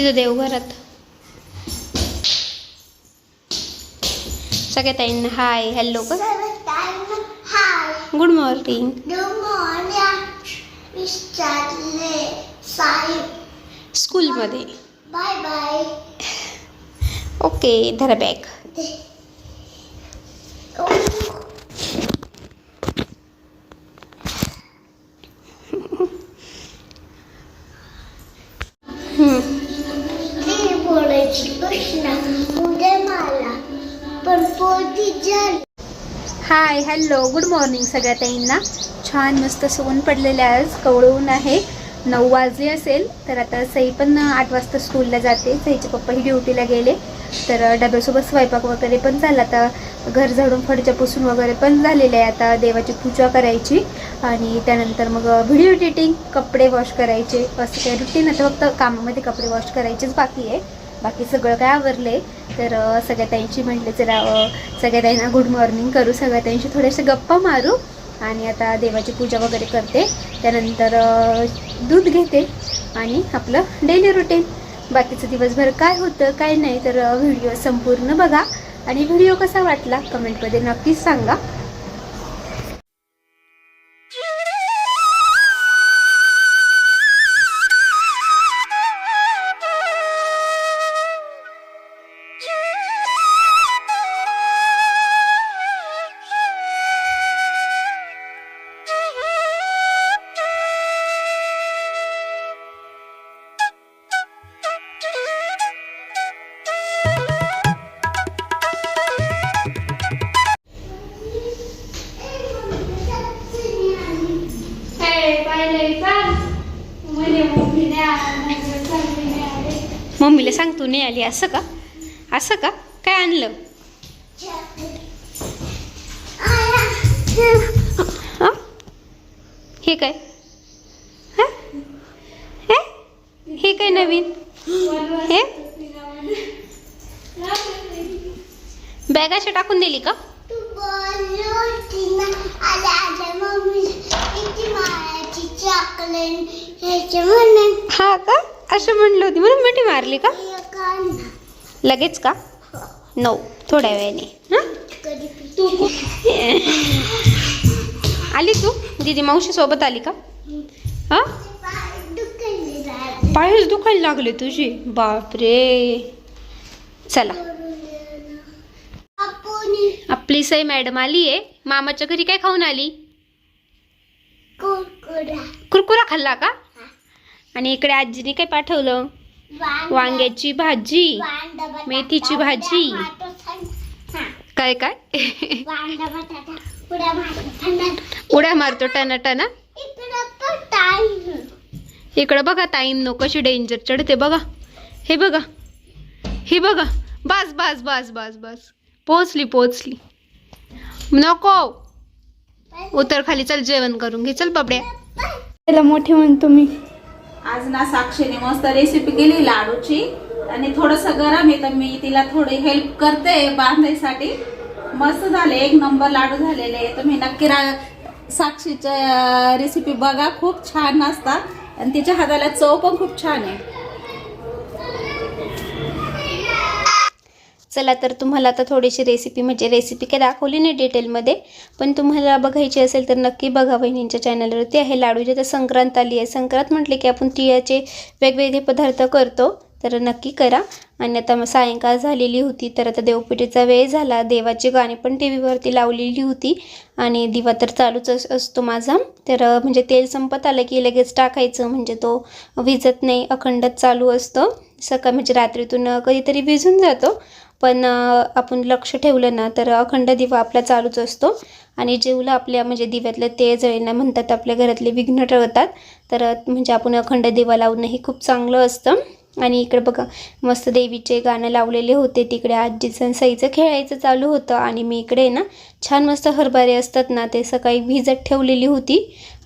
तिथं देवघरात. सगळ्या ताईंना हाय हॅलो का गुड मॉर्निंग स्कूल स्कूलमध्ये बाय बाय ओके धरा बॅग कृष्णा उद्या मला पण पोटी झाली हाय हॅलो गुड मॉर्निंग सगळ्या ताईंना. छान मस्त सोन पडलेले आज कवळून आहे. नऊ वाजले असेल तर आता सई पण आठ वाजता स्कूलला जाते. सईचे पप्पाही ड्युटीला गेले. तर डब्यासोबत स्वयंपाक वगैरे पण झाला. आता घर झाडून फडच्या पुसून वगैरे पण झालेलं आहे. आता देवाची पूजा करायची आणि त्यानंतर मग व्हिडिओ एडिटिंग कपडे वॉश करायचे. असं काही रुटीन आता फक्त कामामध्ये कपडे वॉश करायचेच बाकी आहे. बाकी सगळं काय आवरले तर सगळ्या ताईंची म्हटले जरा सगळ्या ताईंना गुड मॉर्निंग करू सगळ्या ताईंशी थोडेसे गप्पा मारू आणि आता देवाची पूजा वगैरे करते. त्यानंतर दूध घेते आणि आपलं डेली रुटीन बाकीचं दिवसभर काय होतं काय नाही तर व्हिडिओ संपूर्ण बघा. आणि व्हिडिओ कसा वाटला कमेंटमध्ये नक्कीच सांगा. मम्मीला सांग तू नाही आली असं का? असं का? काय आणलं? हे? काय? हे? काय नवीन? हे? बॅगाशी टाकून दिली का तू बोलली होती ना आल्या आल्या मम्मी किती मारायची चॉकलेट ह्याचे म्हणून हा का? असं म्हणलं होती. म्हणून मिठी मारली का. लगेच का? नऊ. थोड्या वेळाने. हां? आली तू? दीदी मावशी सोबत आली का? हा? पायच दुखायला लागले तुझी. बापरे. चला. आपली सई मॅडम आली आहे मामाच्या घरी काय खाऊन आली? कुरकुरा. खाल्ला का? आणि इकडे आजीने काय पाठवलं? वांग्याची भाजी मेथीची भाजी. काय काय? उड्या मारतो थंड. उड्या मारतो टना टना इकडं बघा ताईंनो कशी डेंजर चढते बघा. हे बघा. हे बघा. बस बस बस बस बस. पोचली पोचली नको. उतर खाली चल जेवण करून घे चल बाबड्या त्याला मोठे म्हणतो मी आज ना साक्षीने मस्त रेसिपी केली लाडूची. आणि थोडस गरम आहे तर मी तिला थोडी हेल्प करते बांधायसाठी. मस्त झाले एक नंबर लाडू झालेले. आहे. तुम्ही नक्की रा- साक्षीच्या रेसिपी बघा खूप छान असतात. आणि तिच्या हाताला चव पण खूप छान आहे. चला तर तुम्हाला आता थोडीशी रेसिपी म्हणजे रेसिपी काय दाखवली नाही डिटेलमध्ये पण तुम्हाला बघायची असेल तर नक्की बघा बहिणींच्या चॅनलवरती आहे लाडूची तर संक्रांत आली आहे. संक्रांत म्हटले की आपण तिळाचे वेगवेगळे पदार्थ करतो तर नक्की करा. आणि आता मग सायंकाळ झालेली होती तर आता देवपूजेचा वेळ झाला. देवाची गाणी पण टी व्हीवरती लावलेली होती. आणि दिवा तर चालूच असतो माझा. तर म्हणजे तेल संपत आलं की लगेच टाकायचं. म्हणजे तो विजत नाही अखंडच चालू असतो. सकाळ म्हणजे रात्रीतून कधीतरी विजून जातो. पण आपण लक्ष ठेवलं ना तर अखंड दिवा आपला चालूच असतो. आणि जेवलं आपल्या म्हणजे दिव्यातलं ते जळेना म्हणतात आपल्या घरातले विघ्न टळतात. तर म्हणजे आपण अखंड दिवा लावणंही खूप चांगलं असतं. आणि इकडे बघा मस्त देवीचे गाणं लावलेले होते तिकडे. आजीचं सईचं खेळायचं चालू होतं. आणि मी इकडे ना छान मस्त हरभरे असतात ना ते सकाळी भिजत ठेवलेली होती.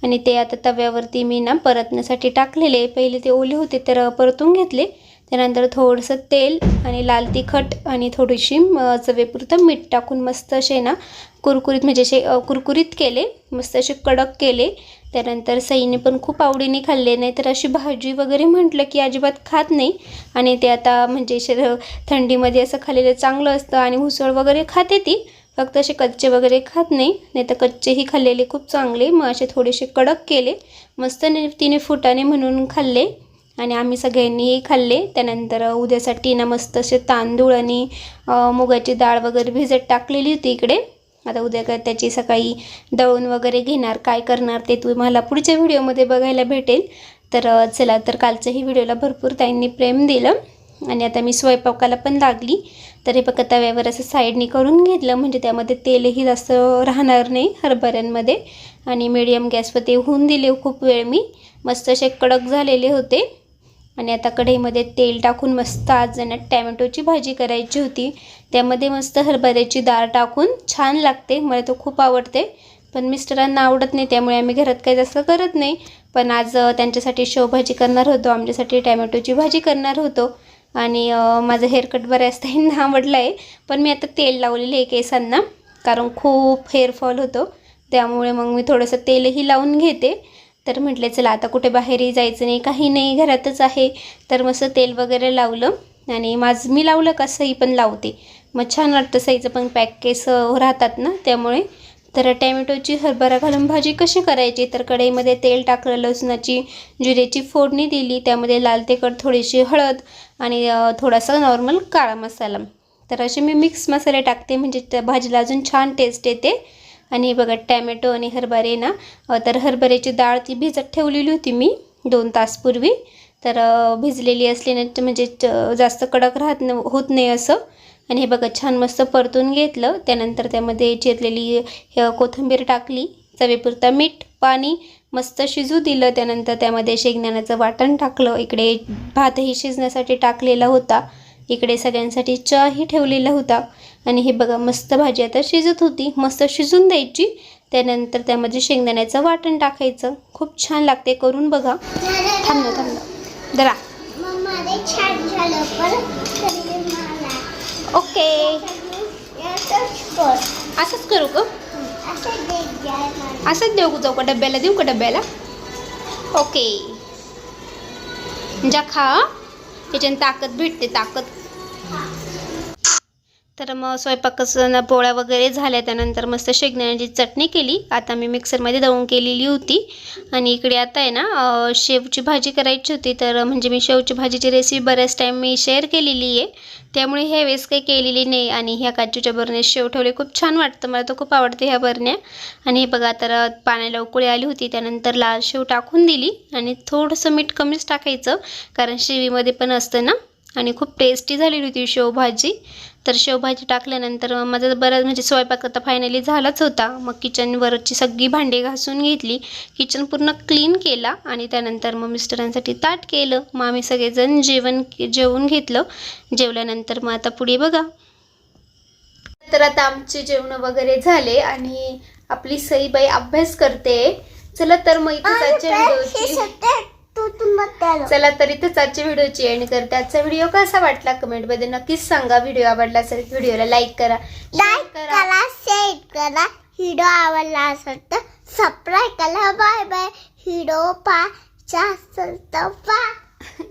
आणि ते आता तव्यावरती मी ना परतण्यासाठी टाकलेले. पहिले ते ओले होते तर परतून घेतले. त्यानंतर थोडंसं तेल आणि लाल तिखट आणि थोडीशी म, चवेपुरतं मीठ टाकून मस्त असे ना कुरकुरीत म्हणजे असे कुरकुरीत केले मस्त असे कडक केले. त्यानंतर सईने पण खूप आवडीने खाल्ले नाही तर अशी भाजी वगैरे म्हटलं की अजिबात खात नाही. आणि ते आता म्हणजे शर थंडीमध्ये असं खाल्लेलं चांगलं असतं आणि उसळ वगैरे खाते ती. फक्त असे कच्चे वगैरे खात नाही नाही तर कच्चेही खाल्लेले खूप चांगले. मग असे थोडेसे कडक केले मस्त तिने फुटाने म्हणून खाल्ले. आणि आम्ही सगळ्यांनीही खाल्ले. त्यानंतर उद्यासाठी ना मस्त असे तांदूळ आणि मुगाची डाळ वगैरे भिजत टाकलेली होती इकडे. आता उद्या काय त्याची सकाळी दळून वगैरे घेणार काय करणार ते तुम्हाला पुढच्या व्हिडिओमध्ये बघायला भेटेल. तर चला तर कालच्याही व्हिडिओला भरपूर ताईंनी प्रेम दिलं आणि आता मी स्वयंपाकाला पण लागली. तर हे बघा तव्यावर असं साईडनी करून घेतलं म्हणजे त्यामध्ये तेलही जास्त राहणार नाही हरभऱ्यांमध्ये. आणि मिडियम गॅसवर ते होऊन दिले खूप वेळ मी. मस्त असे कडक झालेले होते. आणि आता कढईमध्ये तेल टाकून मस्त आज जण टॅमॅटोची भाजी करायची होती. त्यामध्ये मस्त हरभऱ्याची डाळ टाकून छान लागते. मला तो खूप आवडते. पण मिस्टरांना आवडत नाही त्यामुळे आम्ही घरात काही जास्त करत नाही. पण आज त्यांच्यासाठी शेवभाजी करणार होतो. आमच्यासाठी टॅमॅटोची भाजी करणार होतो. आणि माझं हेअरकट बऱ्याच ताईंना आवडलं आहे पण मी आता तेल लावलेलं आहे केसांना. कारण खूप हेअरफॉल होतो. त्यामुळे मग मी थोडंसं तेलही लावून घेते. तर म्हटले चला आता कुठे बाहेरही जायचं नाही काही नाही घरातच आहे. तर मस्त तेल वगैरे लावलं आणि माझं मी लावलं का पण लावते. मग छान वाटतं सईचं पण पॅक केस राहतात ना त्यामुळे. तर टॅमॅटोची हरभरा घालून भाजी कशी करायची? तर कढईमध्ये तेल टाकलं लसणाची जिरेची फोडणी दिली त्यामध्ये लाल तिखट थोडीशी हळद आणि थोडासा नॉर्मल काळा मसाला. तर असे मी मिक्स मसाले टाकते म्हणजे त्या भाजीला अजून छान टेस्ट येते. आणि हे बघा टॅमॅटो आणि हरभरे ना तर हरभऱ्याची डाळ ती भिजत ठेवलेली होती मी दोन तासपूर्वी तर भिजलेली असली ना म्हणजे च- जास्त कडक राहत न होत नाही असं. आणि हे बघा छान मस्त परतून घेतलं. त्यानंतर त्यामध्ये चिरलेली कोथिंबीर टाकली चवीपुरता मीठ पाणी मस्त शिजू दिलं. त्यानंतर त्यामध्ये शेंगदाण्याचं वाटण टाकलं. इकडे भातही शिजण्यासाठी टाकलेला होता. इकडे सगळ्यांसाठी चहाही ठेवलेला होता. आणि हे बघा मस्त भाजी आता शिजत होती. मस्त शिजून द्यायची. त्यानंतर त्यामध्ये शेंगदाण्याचं वाटण टाकायचं. खूप छान लागते करून बघा. थांब ना थांब. ना जरा मम्मा रे छान झालं पण तरी मला. ओके. असंच करू का? असंच देऊ जाऊ का डब्याला देऊ का डब्याला? ओके. जा खा. याच्याने ताकद भेटते ताकद. तर मग स्वयंपाकाचं ना पोळ्या वगैरे झाल्या त्यानंतर मस्त शेंगदाण्याची चटणी केली. आता मी मिक्सरमध्ये दळून केलेली होती. आणि इकडे आता आहे ना शेवची भाजी करायची होती. तर म्हणजे मी शेवची भाजीची रेसिपी बऱ्याच टाईम मी शेअर केलेली आहे. त्यामुळे ह्या वेळेस काही केलेली नाही. आणि ह्या काजूच्या बरण्यात शेव ठेवले. खूप छान वाटतं. मला तर खूप आवडते ह्या बरण्या. आणि हे बघा तर पाण्याला उकळी आली होती. त्यानंतर लाल शेव टाकून दिली. आणि थोडंसं मीठ कमीच टाकायचं. कारण शेवीमध्ये पण असतं ना. आणि खूप टेस्टी झालेली होती शेवभाजी. तर शेवभाजी टाकल्यानंतर माझा बराच म्हणजे स्वयंपाक आता फायनली झालाच होता. मग किचनवरची सगळी भांडी घासून घेतली. किचन पूर्ण क्लीन केला आणि त्यानंतर मग मिस्टरांसाठी ताट केलं. मग आम्ही सगळेजण जेवण जेवून घेतलं. जेवल्यानंतर मग आता पुढे बघा. तर आता आमचे जेवण वगैरे झाले आणि आपली सईबाई अभ्यास करते. चला तर मग इथेच आजच्या व्हिडिओची तू तुम्हाला चला तर इथेच आजच्या व्हिडिओची एंड करते. आजचा व्हिडिओ कसा वाटला कमेंटमध्ये नक्कीच सांगा. व्हिडिओ आवडला असेल व्हिडिओला लाईक करा. लाईक करा. शेअर करा. व्हिडिओ आवडला असेल तर सबस्क्राईब करा. बाय बाय व्हिडिओ पाहायचा असेल तर पा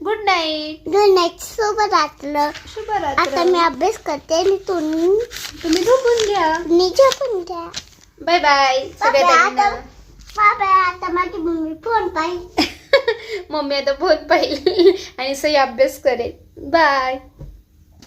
गुड नाईट गुड नाईट सोबत रात्र आता शुभरात्र मी अभ्यास करते. आणि तुम्ही तुम्ही झोपून घ्या. निजा पण द्या बाय बाय सगळ्या बाय बाय आता माझी मम्मी फोन पाहिजे. मम्मी आता फोन पाहिली आणि सई अभ्यास करेल. बाय.